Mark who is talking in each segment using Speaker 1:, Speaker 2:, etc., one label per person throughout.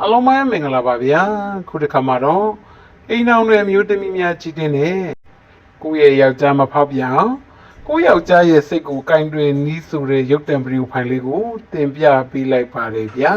Speaker 1: အားလုံးပဲမင်္ဂလာပါဗျာခုတစ်ခါမှာတော့အိမ်အောင်တွေအမျိုးသမီးများချစ်တဲ့နဲ့ကိုယ့်ရဲ့ယောက်ျားမဖောက်ပြန်အောင်ကိုယ့်ယောက်ျားရဲ့စိတ်ကိုကင်တွင်နီးဆိုတဲ့ရုပ်တံပရီဖိုင်လေးကိုတင်ပြပေးလိုက်ပါတယ်ဗျာ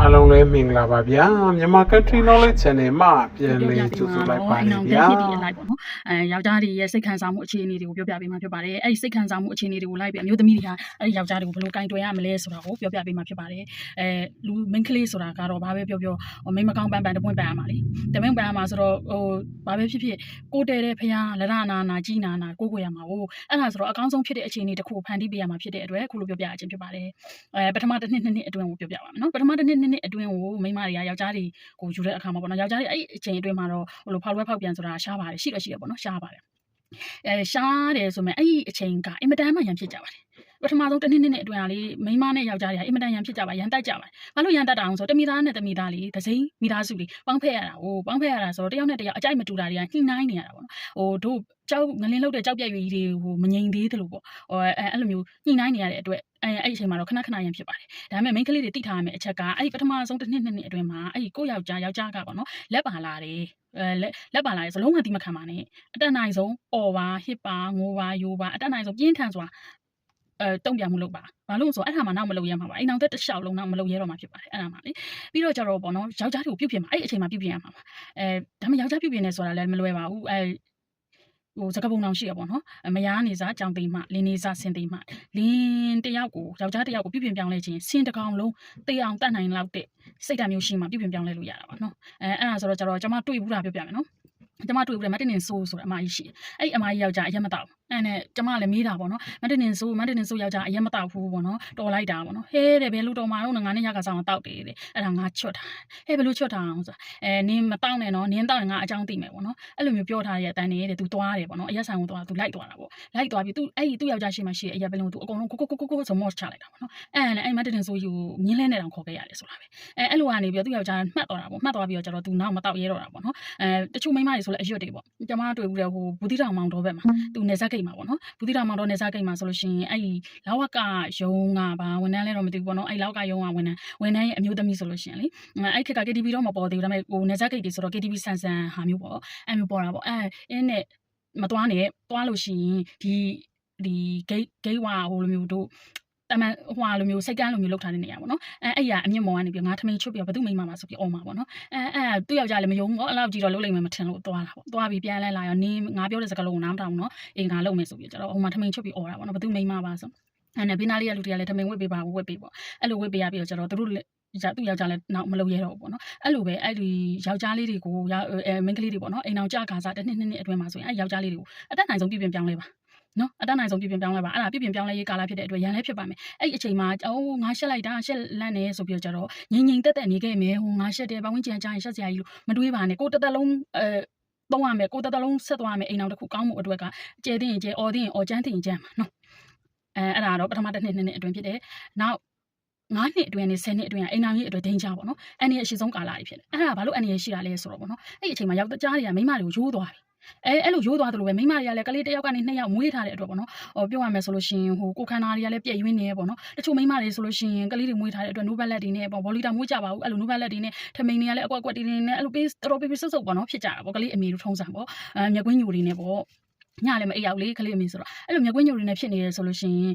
Speaker 1: အားလုံးလည်းမင်္ဂလာပါဗျာမြန်မာ Country Knowledge Channel မှာပြန်လည်ကြိုဆိုလိုက်ပါတယ်
Speaker 2: နော်
Speaker 1: ဗျာ
Speaker 2: ပြန်ဖြစ်ပြီးအလိုက်ပေါ့နော်အဲယောက်ျားတွေရဲ့စိတ်ခံစားမှုအခြေအနေတွေကိုပြောပြပေးမှာဖြစ်ပါတယ်အဲ့ဒီစိတ်ခံစားမှုအခြေအနေတွေကိုလိုက်ပြီးအမျိုးသမီးတွေကအဲ့ဒီယောက်ျားတွေကိုဘယ်လိုကင်တွယ်ရမလဲဆိုတာကိုပြောပြပေးမှာဖြစ်ပါတယ်အဲလူမင်းကလေးဆိုတာကတော့ဘာပဲပြောပြောဟိုမိန်းမကောင်းပန်းပန်းတပွင့်ပန်းရမှာလေတပွင့်ပန်းရမှာဆိုတော့ဟိုဘာပဲဖြစ်ဖြစ်ကိုတဲတဲ့ဖះလရနာနာကြီးနာနာကိုကိုရမှာဟိုအဲ့ဒါဆိုတော့အကောင်းဆုံးဖြစ်တဲ့အခြေအနေတစ်ခုကိုဖန်တီးပေးရမှာဖြစ်တဲ့အတွက်အခုလိုပြောပြအချင်းဖြစ်ပါတယ်အဲပထမတစ်နှစ်နှစ်နှစ်အတွင်းကိုပြောပြပါမယ်နော်ပထမတစ်နှစ်နှစ်နှစ်အတွင်းကိုမိန်းမတွေကယောက်ျားတွေကိုယူတဲ့အခါမှာပေါ့နော်ယောက်ျားတွေအဲ့ဒီအချိန်အတွင်းမှာတော့ဟိုလိုဖောက်လွဲဖောက်ပြန်ဆိုတာရှားပါတယ်ရှိတော့ရှိရပေါ့နော်ရှားပါတယ်အဲရှားတယ်ဆိုမဲ့အဲ့ဒီအချိန်ကအင်မတန်မှရန်ဖြစ်ကြပါတယ် ပထမဆုံးတစ်နှစ်နှစ်နဲ့အတွင်းကလေမိန်းမနဲ့ယောက်ျားတွေကအင်မတန်ရန်ဖြစ်ကြပါရန်တိုက်ကြပါတယ်ဘာလို့ရန်တိုက်တာအောင်ဆိုတော့တမိသားနဲ့တမိသားလေးတစ်စိမ့်မိသားစုလေးပေါင်းဖက်ရတာဟိုပေါင်းဖက်ရတာဆိုတော့တယောက်နဲ့တယောက်အကြိုက်မတူတာတွေကညှိနှိုင်းနေရတာပေါ့နော်ဟိုတို့ကြောက်ငလင်းလောက်တဲ့ကြောက်ပြက်ရွေးကြီးတွေဟိုမငြိမ်သေးသလိုပေါ့ဟိုအဲအဲ့လိုမျိုးညှိနှိုင်းနေရတဲ့အတွက်အဲအဲ့ဒီအချိန်မှာတော့ခဏခဏရန်ဖြစ်ပါတယ်ဒါပေမဲ့မိန်းကလေးတွေတိထားရမယ့်အချက်ကအဲ့ဒီပထမဆုံးတစ်နှစ်နှစ်နှစ်အတွင်းမှာအဲ့ဒီကိုယ့်ယောက်ျားယောက်ျားကပေါ့နော်လက်ပါလာတယ်အဲလက်လက်ပါလာတယ်ဆိုလုံးဝတိမခံပါနဲ့အတက်နိုင်ဆုံးអော်ပါဟစ်ပါငိုပါယိုပါအတက်နိုင်ဆုံးပြင်းထန်စွာ အဲတုံ့ပြန်မှုလုပ်ပါဘာလို့လဲဆိုတော့အဲ့ဒါမှနောက်မလုပ်ရမှာပါအိမ်အောင်သက်တစ်လျှောက်လုံးနောက်မလုပ်ရတော့မှာဖြစ်ပါတယ်အဲ့ဒါမှလေပြီးတော့ကြတော့ပေါ့နော်ယောက်ျားတွေကိုပြုတ်ပြင်မှာအဲ့ဒီအချိန်မှာပြုတ်ပြင်ရမှာပါအဲဒါမှမဟုတ်ယောက်ျားပြုတ်ပြင်နေဆိုတာလည်းမလွယ်ပါဘူးအဲဟိုစကပုံတောင်ရှိရပေါ့နော်အမယားနေစားကြောင်သိမ့်မှလင်းနေစားဆင်သိမ့်မှလင်းတယောက်ကိုယောက်ျားတယောက်ကိုပြုတ်ပြင်ပြောင်းလဲခြင်းဆင်တစ်ကောင်လုံးတေးအောင်တတ်နိုင်လောက်တဲ့စိတ်ဓာတ်မျိုးရှိမှပြုတ်ပြင်ပြောင်းလဲလို့ရတာပါနော်အဲအဲ့ဒါဆိုတော့ကျတော့ကျွန်မတွေ့ဘူးတာပြောပြမယ်နော်ကျမတွေ့ဘူးလေမတင်နေဆိုးဆိုတဲ့အမကြီးရှိတယ်။အဲ့ဒီအမကြီးယောက်ျားအရင်မတောက်ဘူး။ အဲ့နဲ့ကျမလည်းမေးတာပေါ့နော်။မတင်နေဆိုးမတင်နေဆိုးယောက်ျားအရင်မတောက်ဘူးပေါ့နော်။တော်လိုက်တာပေါ့နော်။ဟဲတဲ့ဘယ်လိုတော်မှာတော့ငါနဲ့ရကဆောင်တောက်တယ်တဲ့။အဲ့ဒါငါချွတ်တာ။ဟဲဘယ်လိုချွတ်တာအောင်ဆိုတာ။အဲနင်းမတောက်နဲ့နော်။နင်းတောက်ရင်ငါအကြောင်းသိမယ်ပေါ့နော်။အဲ့လိုမျိုးပြောထားတဲ့အတန်းနေတဲ့ तू သွားတယ်ပေါ့နော်။အရက်ဆိုင်ကိုသွား तू လိုက်သွားတာပေါ့။လိုက်သွားပြီး तू အဲ့ဒီသူ့ယောက်ျားရှိမှရှိတဲ့အရက်ပလုံး तू အကုန်လုံးကိုကိုကိုကိုကိုဆိုမော့ချလိုက်တာပေါ့နော်။အဲ့နဲ့အဲ့မတင်နေဆိုးယူမြင်းလဲနဲ့တောင်ခေါ်ခဲ့ရတယ်ဆိုတာပဲ။အဲအဲ့လိုကနေပြီးတော့သူ့ယောက်ျားမှတ်သွားတာပေါ့။မှတ်သွားပြီးတော့ကျတော့ तू နောက်မတောက်ရဲတော့တာပေါ့နော်။အဲတချို့မိန်းမတွေဆိုလည်းအရွတ်တွေပေါ့။ကျမတွေ့ဘူးလေဟိုဘူးတိတောင်မောင်တော်ဘက်မှာသူနေဆက်ဂိ တ်မှာပေါ့နော်ဘူးတိတောင်မောင်တော်နေဆက်ဂိတ်မှာဆိုလို့ရှိရင်အဲ့ဒီလောက်ကယုံကဘာဝန်ထမ်းလဲတော့မသိဘူးပေါ့နော်အဲ့လောက်ကယုံကဝန်ထမ်းဝန်ထမ်းရဲ့အမျိုးသမီးဆိုလို့ရှိရင်လေအဲ့ခက်က KTV တော့မပေါ်သေးဘူးဒါပေမဲ့ဟိုနေဆက်ဂိတ်တွေဆိုတော့ KTV ဆန်ဆန်ဟာမျိုးပေါ့အဲ့မျိုးပေါ်တာပေါ့အဲအင်းနဲ့မသွားနဲ့သွားလို့ရှိရင်ဒီဒီဂိတ်ဂိတ်ဝါဟိုလိုမျိုးတို့ တမန်ဟွာလိုမျိုးစိတ်ကန်းလိုမျိုးလောက်ထားတဲ့နေရာပေါ့နော်အဲအဲ့ရအမြင့်မော်ကနေပြီးငါထမင်းချွတ်ပြီးဘသူ့မိန်းမမှာဆိုပြီးអော်မှာပေါ့နော်အဲအဲသူ့ယောက်ျားလည်းမယုံဘူးအဲ့လောက်ကြီးတော့လုံးလိမ့်မယ်မထင်လို့သွားတာပေါ့သွားပြီးပြန်လဲလာရောနင်းငါပြောတဲ့စကားလုံးကိုနားမထောင်ဘူးနော်အင်္ဂါလုံးမယ်ဆိုပြီးကျတော့ဟိုမှာထမင်းချွတ်ပြီးអော်တာပေါ့နော်ဘသူ့မိန်းမပါဆိုအဲ့နဲ့ဘေးနားလေးကလူတွေကလည်းထမင်းဝစ်ပေးပါဝစ်ပေးပေါ့အဲ့လိုဝစ်ပေးရပြီးတော့ကျတော့သူတို့ယောက်သူ့ယောက်ျားလည်းနောက်မလုပ်ရတော့ဘူးပေါ့နော်အဲ့လိုပဲအဲ့ဒီယောက်ျားလေးတွေကိုယောက်အဲမိန်းကလေးတွေပေါ့နော်အိမ်အောင်ကြကားစားတစ်နှစ်နှစ်နှစ်အတွင်းမှာဆိုရင်အဲ့ယောက်ျားလေးတွေကိုအတက်နိုင်ဆုံးပြပြင်ပြောင်းလဲပါ နော်အတတ်နိုင်ဆုံးပြပြင်ပြောင်းလဲပါအဲ့ဒါပြပြင်ပြောင်းလဲရေးကာလဖြစ်တဲ့အတွက်ရန်လဲဖြစ်ပါမယ်အဲ့ဒီအချိန်မှာအိုးငါရှက်လိုက်တာရှက်လန့်နေဆိုပြီးတော့ကျတော့ငိမ့်ငိမ့်တက်တက်နေခဲ့မယ်ဟိုငါရှက်တယ်ပတ်ဝန်းကျင်ကြားရင်ရှက်စရာကြီးလို့မတွေးပါနဲ့ကိုတက်တက်လုံးအဲတော့ရမယ်ကိုတက်တက်လုံးဆက်သွားမယ်အိမ်အောင်တစ်ခုကောင်းမှုအတွက်ကကျဲသိရင်ကျဲအော်သိရင်အော်ချမ်းသိရင်ချမ်းပါနော်အဲအဲ့ဒါတော့ပထမတစ်နှစ်နှစ်နှစ်အတွင်းဖြစ်တယ်နောက်9နှစ်အတွင်းနဲ့10နှစ်အတွင်းကအိမ်အောင်ကြီးအတွက်ဒိန်းချပေါ့နော်အန်ရအရှိဆုံးကာလကြီးဖြစ်တယ်အဲ့ဒါဘာလို့အန်ရရှိတာလဲဆိုတော့ပေါ့နော်အဲ့ဒီအချိန်မှာယောက်ျားတွေကမိန်းမတွေကိုရိုးသွားပြီ အဲအဲ့လိုရိုးသွားတယ်လို့ပဲမိန်းမတွေကလည်းကလေးတစ်ယောက်ကနေနှစ်ယောက်မွေးထားတဲ့အတွက်ပေါ့နော်ဟိုပြောရမယ်ဆိုလို့ရှိရင်ဟိုကိုခန္ဓာတွေကလည်းပြည့်ရင်းနေရပေါ့နော်တချို့မိန်းမတွေဆိုလို့ရှိရင်ကလေးတွေမွေးထားတဲ့အတွက်နိုးဘက်လက်တွေနဲ့ပေါ့ဘောလီတာမွေးကြပါဘူးအဲ့လိုနိုးဘက်လက်တွေနဲ့ထမိန်တွေကလည်းအကွက်အကွက်တွေနဲ့အဲ့လိုပေးတော်တော်ပေးပေးဆုပ်ဆုပ်ပေါ့နော်ဖြစ်ကြတာပေါ့ကလေးအမေတို့ထုံးစံပေါ့အဲမြက်ကွင်းညိုတွေနဲ့ပေါ့ညလည်းမအိပ်ရောက်လေကလေးအမေဆိုတော့အဲ့လိုမြက်ကွင်းညိုတွေနဲ့ဖြစ်နေရဆိုလို့ရှိရင်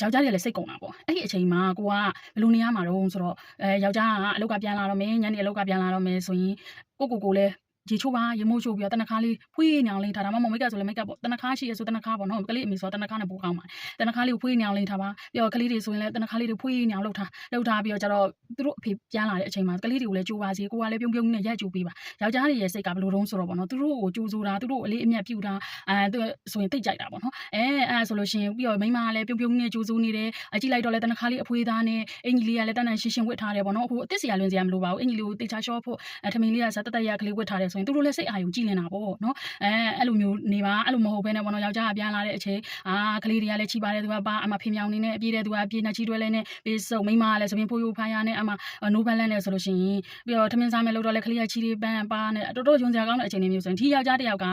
Speaker 2: ယောက်ျားတွေကလည်းစိတ်ကုန်တာပေါ့အဲ့ဒီအချိန်မှာကိုကဘယ်လိုနေရမှာတော့ဆိုတော့အဲယောက်ျားကအလောက်ကပြန်လာတော့မယ်ညနေအလောက်ကပြန်လာတော့မယ်ဆိုရင်ကိုကိုကိုလည်း ရေချိုးပါရေမိုးချိုးပြီးတော့တနခါလေးဖွေးနေအောင်လေးထားတာမမမိတ်ကဆိုလည်းမိတ်ကပေါ့တနခါရှိရဆိုတနခါပေါ့နော်ကလေးအမေဆိုတနခါနဲ့ပိုကောင်းပါတနခါလေးကိုဖွေးနေအောင်လေးထားပါပြီးတော့ကလေးတွေဆိုရင်လည်းတနခါလေးတွေဖွေးနေအောင်လှုပ်ထားလှုပ်ထားပြီးတော့ကျတော့သူတို့အဖေပြန်လာတဲ့အချိန်မှာကလေးတွေကိုလည်းကြိုးပါစေကိုကလည်းပြုံးပြုံးနဲ့ရက်ကြိုးပေးပါယောက်ျားတွေရဲ့စိတ်ကဘယ်လိုတုံးဆိုတော့ပေါ့နော်သူတို့ကိုကြိုးစိုးတာသူတို့အလေးအမြတ်ပြုတာအဲသူဆိုရင်တိတ်ကြိုက်တာပေါ့နော်အဲအဲဆိုလို့ရှိရင်ပြီးတော့မိန်းမကလည်းပြုံးပြုံးနဲ့ကြိုးစိုးနေတယ်အကြည့်လိုက်တော့လည်းတနခါလေးအဖွေးသားနဲ့အင်ကြီးလေးကလည်းတန်းတန်းရှင်းရှင်းဝတ်ထားတယ်ပေါ့နော်အခုအစ်စ်စရာလွင်စရာမလိုပါဘူးအင်ကြီးလေးကိုတေချာရှော့ဖို့အထမင်းလေးကဇက်တက်တက်ရကလေးဝတ်ထားတယ်ဆိုရင်သူတို့လည်းစိတ်အာရုံကြည့်နေတာပေါ့နော်အဲအဲ့လိုမျိုးနေပါအဲ့လိုမဟုတ်ဘဲနဲ့ပေါ့နော်ယောက်ျားကပြန်လာတဲ့အချိန်အာကလေးတွေကလည်းချီပါတယ်သူကပါအမဖင်မြောင်နေနဲ့အပြည့်တဲ့သူကပြေးနှချီတွဲလဲနဲ့ပေးစုံမိန်းမကလည်းသပင်ဖိုးရိုးဖိုင်ရနဲ့အမနိုးဘန်လန်နဲ့ဆိုလို့ရှိရင်ပြီးတော့ထမင်းစားမယ်လို့တော့လည်းကလေးကချီတွေပန်းပါနဲ့တော်တော်ယွန်စရာကောင်းတဲ့အချိန်မျိုးဆိုရင်ဒီယောက်ျားတစ်ယောက်က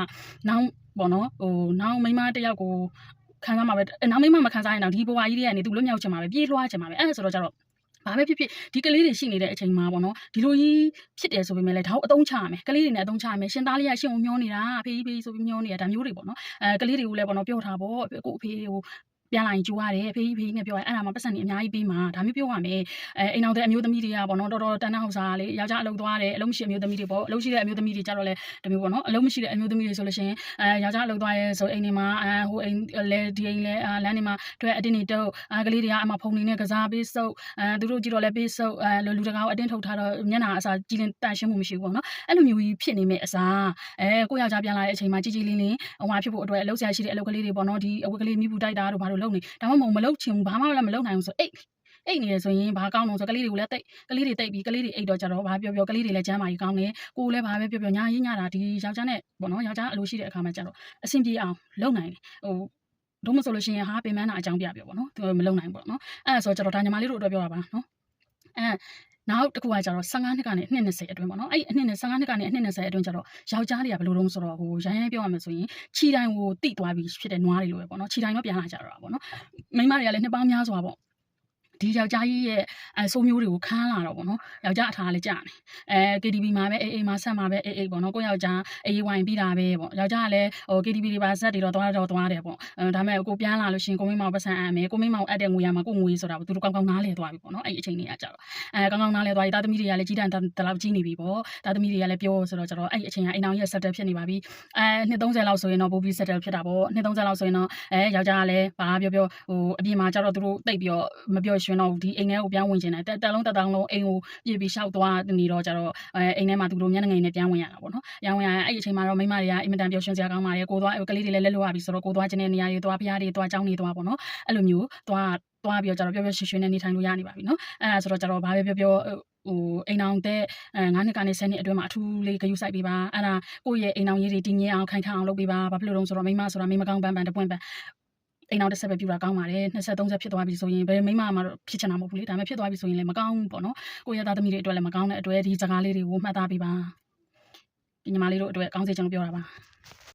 Speaker 2: နောင်ပေါ့နော်ဟိုနောင်မိန်းမတစ်ယောက်ကိုခံစားမှာပဲနောင်မိန်းမမခံစားရင်တော့ဒီဘဝကြီးတွေကနေသူလွတ်မြောက်ချင်မှာပဲပြေးလွှားချင်မှာပဲအဲ့ဒါဆိုတော့ကျတော့ ဘာပဲဖြစ်ဖြစ်ဒီကလေးတွေရှိနေတဲ့အချိန်မှာပေါ့နော်ဒီလိုကြီးဖြစ်တယ်ဆိုပေမဲ့လည်းဒါကိုအတုံးချရမယ်ကလေးတွေနဲ့အတုံးချရမယ်ရှင်သားလေးကရှင်ကိုမျောနေတာအဖေကြီးဖေကြီးဆိုပြီးမျောနေတာဒါမျိုးတွေပေါ့နော်အဲကလေးတွေကိုလည်းပေါ့နော်ပြောထားပေါ့ကိုအဖေကို ပြန်လာရင်ကြိုရတယ်အဖေကြီးဖေကြီးနဲ့ပြောရအဲ့ဒါမှပတ်စံနေအများကြီးပေးမှာဒါမျိုးပြောရမယ်အဲအိမ်အောင်တဲ့အမျိုးသမီးတွေကပေါ့နော်တော်တော်တန်းတန်းဟောက်စားလေယောက်ျားအလုပ်သွားတယ်အလုပ်မရှိအမျိုးသမီးတွေပေါ့အလုပ်ရှိတဲ့အမျိုးသမီးတွေကြတော့လေတမျိုးပေါ့နော်အလုပ်မရှိတဲ့အမျိုးသမီးတွေဆိုလို့ရှိရင်အဲယောက်ျားအလုပ်သွားရဲဆိုအိမ်တွေမှာအဲဟိုအိမ်လဲဒီအိမ်လဲလမ်းတွေမှာတွေ့အတင်းတွေတုပ်အဲကလေးတွေကအမဖုန်နေနဲ့ကစားပေးစုပ်အဲသူတို့ကြည့်တော့လဲပေးစုပ်အဲလူတကာကိုအတင်းထုတ်ထားတော့မျက်နှာအစာကြည်လင်တန့်ရှင်းမှုမရှိဘူးပေါ့နော်အဲ့လိုမျိုးကြီးဖြစ်နေမဲ့အစားအဲကိုယောက်ျားပြန်လာတဲ့အချိန်မှာကြည်ကြည်လင်းလင်းဟိုမှာဖြစ်ဖို့အတွက်အလုပ်ဆရာရှိတဲ့အလုပ်ကလေးတွေပေါ့နော်ဒီအဝတ်ကလေးမိဘူးတိုက်တာတို့ဘာလို့လုပ်နေဒါမှမဟုတ်မလုပ်ချင်ဘူးဘာမှလည်းမလုပ်နိုင်ဘူးဆိုအိတ်အိတ်နေရဆိုရင်ဘာကောင်းတော့ဆိုကလေးတွေကိုလည်းတိတ်ကလေးတွေတိတ်ပြီးကလေးတွေအိတ်တော့ကြတော့ဘာပြောပြောကလေးတွေလည်းကျမ်းမာကြီးကောင်းတယ်ကိုယ်လည်းဘာပဲပြောပြောညာရင်းညာတာဒီယောက်ျားနဲ့ပေါ့နော်ယောက်ျားအလိုရှိတဲ့အခါမှာကြတော့အဆင်ပြေအောင်လုပ်နိုင်တယ်ဟိုတော့မဆိုလို့ရှိရင်ဟာပင်မနာအကြောင်းပြပြောပေါ့နော်သူမလုံနိုင်ဘူးပေါ့နော်အဲ့ဒါဆိုကြတော့ဒါညီမလေးတို့အတွက်ပြောတာပါနော်အဲ နောက်တစ်ခုကကြတော့15နှစ်ကနေအနှစ်20အတွင်းပေါ့နော်အဲ့အနှစ်နဲ့15နှစ်ကနေအနှစ်20အတွင်းကြတော့ယောက်ျားတွေကဘယ်လိုတုံးဆိုတော့ဟိုရိုင်းရိုင်းပြောရမယ်ဆိုရင်ခြီတိုင်းကိုတိသွားပြီးဖြစ်တဲ့နွားတွေလိုပဲပေါ့နော်ခြီတိုင်းတော့ပြန်လာကြတော့တာပေါ့နော်မိန်းမတွေကလည်းနှစ်ပေါင်းများစွာပေါ့ ဒီယောက်ျားကြီးရဲ့အဲဆိုးမျိုးတွေကိုခန်းလာတော့ပေါ့နော်ယောက်ျားအထားလည်းကြာနေအဲ KTV မှာပဲအေးအေးမှာဆက်မှာပဲအေးအေးပေါ့နော်ကိုယောက်ျားအေးဝိုင်ပြီးတာပဲပေါ့ယောက်ျားကလည်းဟို KTV တွေပါဆက်တွေတော့သွားတော့သွားတယ်ပေါ့အဲဒါပေမဲ့ကိုပြန်လာလို့ရှင်ကိုမင်းမောင်ပတ်စံအပ်မယ်ကိုမင်းမောင်အပ်တဲ့ငွေရမှာကိုငွေဆိုတာပေါ့သူတို့ကောင်းကောင်းနားလဲသွားပြီပေါ့နော်အဲ့ဒီအချိန်တွေကကြာတော့အဲကောင်းကောင်းနားလဲသွားပြီတာသမီတွေကလည်းကြီးတန်းတလောက်ကြီးနေပြီပေါ့တာသမီတွေကလည်းပြောဆိုတော့ကျတော့အဲ့ဒီအချိန်ကအိမ်အောင်ရဲ့ settle ဖြစ်နေပါပြီအဲနှစ်30လောက်ဆိုရင်တော့ပိုပြီး settle ဖြစ်တာပေါ့နှစ်30လောက်ဆိုရင်တော့အဲယောက်ျားကလည်းဘာပြောပြောဟိုအပြင်မှာကျတော့သူတို့တိတ်ပြီးတော့မပြောရွှင်တော့ဒီအိမ်ထဲကိုပြန်ဝင်ကျင်တယ်တက်လုံးတက်တောင်းလုံးအိမ်ကိုပြည့်ပြီးရှောက်သွားနေတော့ကျတော့အဲအိမ်ထဲမှာသူတို့မျက်နှာငယ်နဲ့ပြန်ဝင်ရတာပေါ့နော်။ပြန်ဝင်ရအဲ့ဒီအချိန်မှာတော့မိမတွေကအင်မတန်ပျော်ရွှင်စရာကောင်းပါတယ်။ကိုသွားကလေးတွေလည်းလက်လွတ်ရပြီဆိုတော့ကိုသွားခြင်းတဲ့နေရာတွေသွားဖျားတွေသွားကြောင်းတွေသွားပေါ့နော်။အဲ့လိုမျိုးသွားသွားပြီးတော့ကျတော့ပျော်ပျော်ရွှင်ရွှင်နဲ့နေထိုင်လို့ရနေပါပြီနော်။အဲ့ဒါဆိုတော့ကျတော့ဘာပဲပြောပြောဟိုအိမ်အောင်တဲ့အဲ9နှစ်ကနေ10နှစ်အတွင်းမှာအထူးလေးဂရုစိုက်ပေးပါအဲ့ဒါကိုယ့်ရဲ့အိမ်အောင်ရေးတွေတည်ငြိမ်အောင်ခိုင်ခန့်အောင်လုပ်ပေးပါဘာဖြစ်လို့လဲဆိုတော့မိမဆိုတာမိမကောင်းပန်းပန်းတပွင့်ပန်း အိမ်အောင်တစ်ဆက်ပဲပြူတာကောင်းပါတယ်20 30ဖြစ်သွားပြီဆိုရင်ဘယ်မိမမှတော့ဖြစ်ချင်တာမဟုတ်ဘူးလေဒါပေမဲ့ဖြစ်သွားပြီဆိုရင်လည်းမကောင်းဘူးပေါ့နော်ကိုယ့်ရဲ့သားသမီးတွေအတွက်လည်းမကောင်းတဲ့အတွက်ဒီစကားလေးတွေကိုမှတ်သားပေးပါဒီညီမလေးတို့အတွက်ကောင်းစေချင်လို့ပြောတာပါ